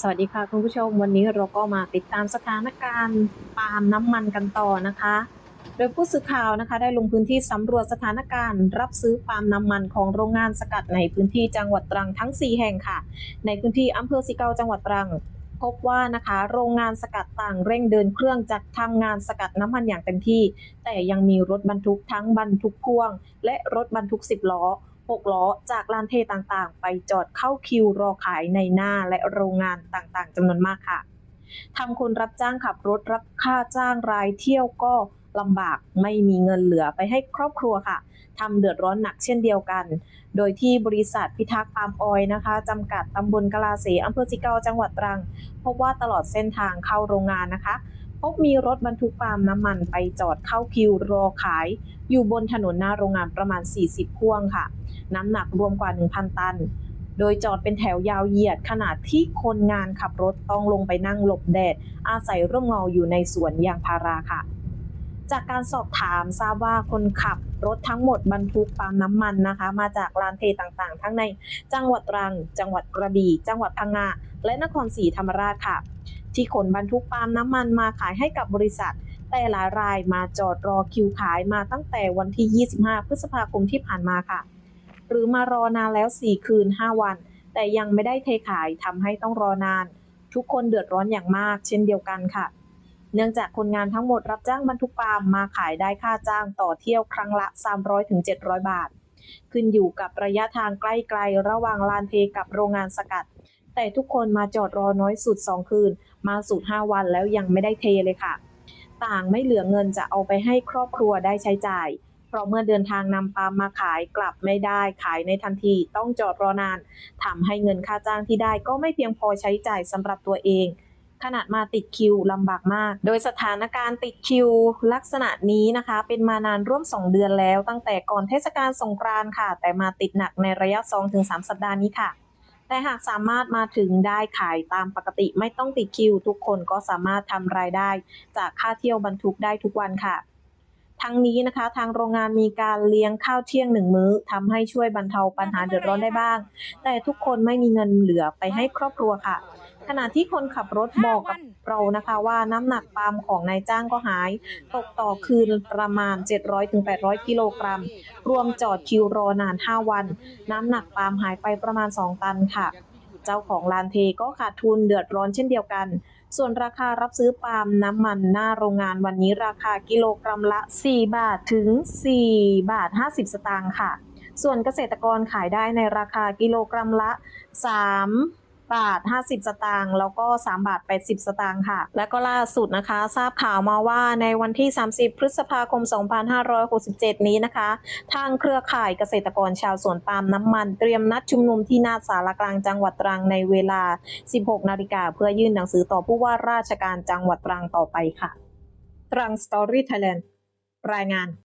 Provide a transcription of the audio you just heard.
สวัสดีค่ะคุณผู้ชมวันนี้เราก็มาติดตามสถานการณ์ปาล์มน้ำมันกันต่อนะคะ โดยผู้สื่อข่าวนะคะ ได้ลงพื้นที่สำรวจสถานการณ์ รับซื้อปาล์มน้ำมันของโรงงานสกัดในพื้นที่จังหวัดตรังทั้ง 4 แห่งค่ะ ในพื้นที่อำเภอสิเกาจังหวัดตรังพบว่านะคะโรงงานสกัดต่างเร่งเดินเครื่องจัดทำงานสกัดน้ำมันอย่างเต็มที่ แต่ยังมีรถบรรทุกทั้งบรรทุกพ่วง และรถบรรทุก 10 ล้อ 6 ล้อจากลานเทต่างๆ ไปจอดเข้าคิวรอขายในหน้าและโรงงานต่างๆจำนวนมากค่ะทำคนรับจ้างขับรถรับค่าจ้างรายเที่ยวก็ลำบากไม่มีเงินเหลือไปให้ครอบครัวค่ะทำเดือดร้อนหนักเช่นเดียวกัน โดยที่บริษัทพิทักษ์ปาล์มออยนะคะจำกัดตำบลกลาเสอำเภอสิเกาจังหวัดตรัง พบว่าตลอดเส้นทางเข้าโรงงานนะคะ บมีรถบรรทุกปาล์มน้ำมันไปจอดเข้าคิวรอขาย อยู่บนถนนหน้าโรงงานประมาณ 40 พ่วงค่ะ น้ำหนักรวมกว่า 1,000 ตัน โดยจอดเป็นแถวยาวเหยียดขนาดที่คนงานขับรถต้องลงไปนั่งหลบแดด อาศัยร่มเงาอยู่ในสวนยางพาราค่ะจากการสอบถามทราบว่าคนขับรถทั้งหมดบรรทุกปาล์มน้ำมันนะคะ มาจากลานเทต่างๆ ทั้งในจังหวัดตรัง จังหวัดกระบี่จังหวัดพังงาและนครศรีธรรมราชค่ะ ที่ขนบรรทุกปาล์มน้ำมันมาขายให้กับบริษัท แต่หลายรายมาจอดรอคิวขายมาตั้งแต่วันที่ 25 พฤษภาคมที่ผ่านมาค่ะ หรือมารอนานแล้ว 4 คืน 5 วัน แต่ยังไม่ได้เทขายทำให้ต้องรอนาน ทุกคนเดือดร้อนอย่างมาก เช่นเดียวกันค่ะ เนื่องจากคนงานทั้งหมดรับจ้างบรรทุกปาล์มมาขายได้ค่าจ้างต่อเที่ยวครั้งละ 300-700 บาท ขึ้นอยู่กับระยะทางใกล้ไกลระหว่างลานเทกับโรงงานสกัด แต่ทุกคนมาจอดรอน้อยสุด 2 คืน มาสุด 5 วันแล้วยังไม่ได้เทเลยค่ะ ต่างไม่เหลือเงินจะเอาไปให้ครอบครัวได้ใช้จ่าย เพราะเมื่อเดินทางนำปาล์มมาขายกลับไม่ได้ขายในทันทีต้องจอดรอนานทำให้เงินค่าจ้างที่ได้ก็ไม่เพียงพอใช้จ่ายสำหรับตัวเองขนาดมาติดคิวลำบากมาก โดยสถานการณ์ติดคิวลักษณะนี้นะคะ เป็นมานานร่วม 2 เดือนแล้ว ตั้งแต่ก่อนเทศกาลสงกรานต์ค่ะ แต่มาติดหนักในระยะ 2-3 สัปดาห์นี้ค่ะ แต่หากสามารถมาถึงได้ขายตามปกติไม่ต้องติดคิว ทุกคนก็สามารถทำรายได้ จากค่าเที่ยวบรรทุกได้ทุกวันค่ะ ทั้งนี้นะคะ ทางโรงงานมีการเลี้ยงข้าวเที่ยงหนึ่งมื้อทำให้ช่วยบรรเทาปัญหาเดือดร้อนได้บ้าง แต่ทุกคนไม่มีเงินเหลือไปให้ครอบครัวค่ะ ขณะที่คนขับรถบอกกับเรานะคะว่าน้ำหนักปาล์มของนายจ้างก็หาย ตกต่อคืนประมาณ 700-800 กิโลกรัม รวมจอดคิวรอนาน 5 วัน น้ำหนักปาล์มหายไปประมาณ 2 ตันค่ะ เจ้าของลานเทก็ขาดทุนเดือดร้อนเช่นเดียวกัน ส่วนราคารับซื้อปาล์มน้ำมันหน้าโรงงานวันนี้ราคากิโลกรัมละ 4 บาทถึง 4 บาท 50 สตางค์ค่ะ ส่วนเกษตรกรขายได้ในราคากิโลกรัมละ 3 บาท 50 สตางค์แล้วก็ 3 บาท 80 สตางค์ค่ะ และก็ล่าสุดนะคะ ทราบข่าวมาว่าในวันที่ 30 พฤษภาคม 2567 นี้นะคะ ทางเครือข่ายเกษตรกรชาวสวนปาล์มน้ำมันเตรียมนัดชุมนุมที่หน้าสารกลางจังหวัดตรังในเวลา 16 นาฬิกาเพื่อยื่นหนังสือต่อผู้ว่าราชการจังหวัดตรังต่อไปค่ะตรังสตอรี่ไทยแลนด์รายงาน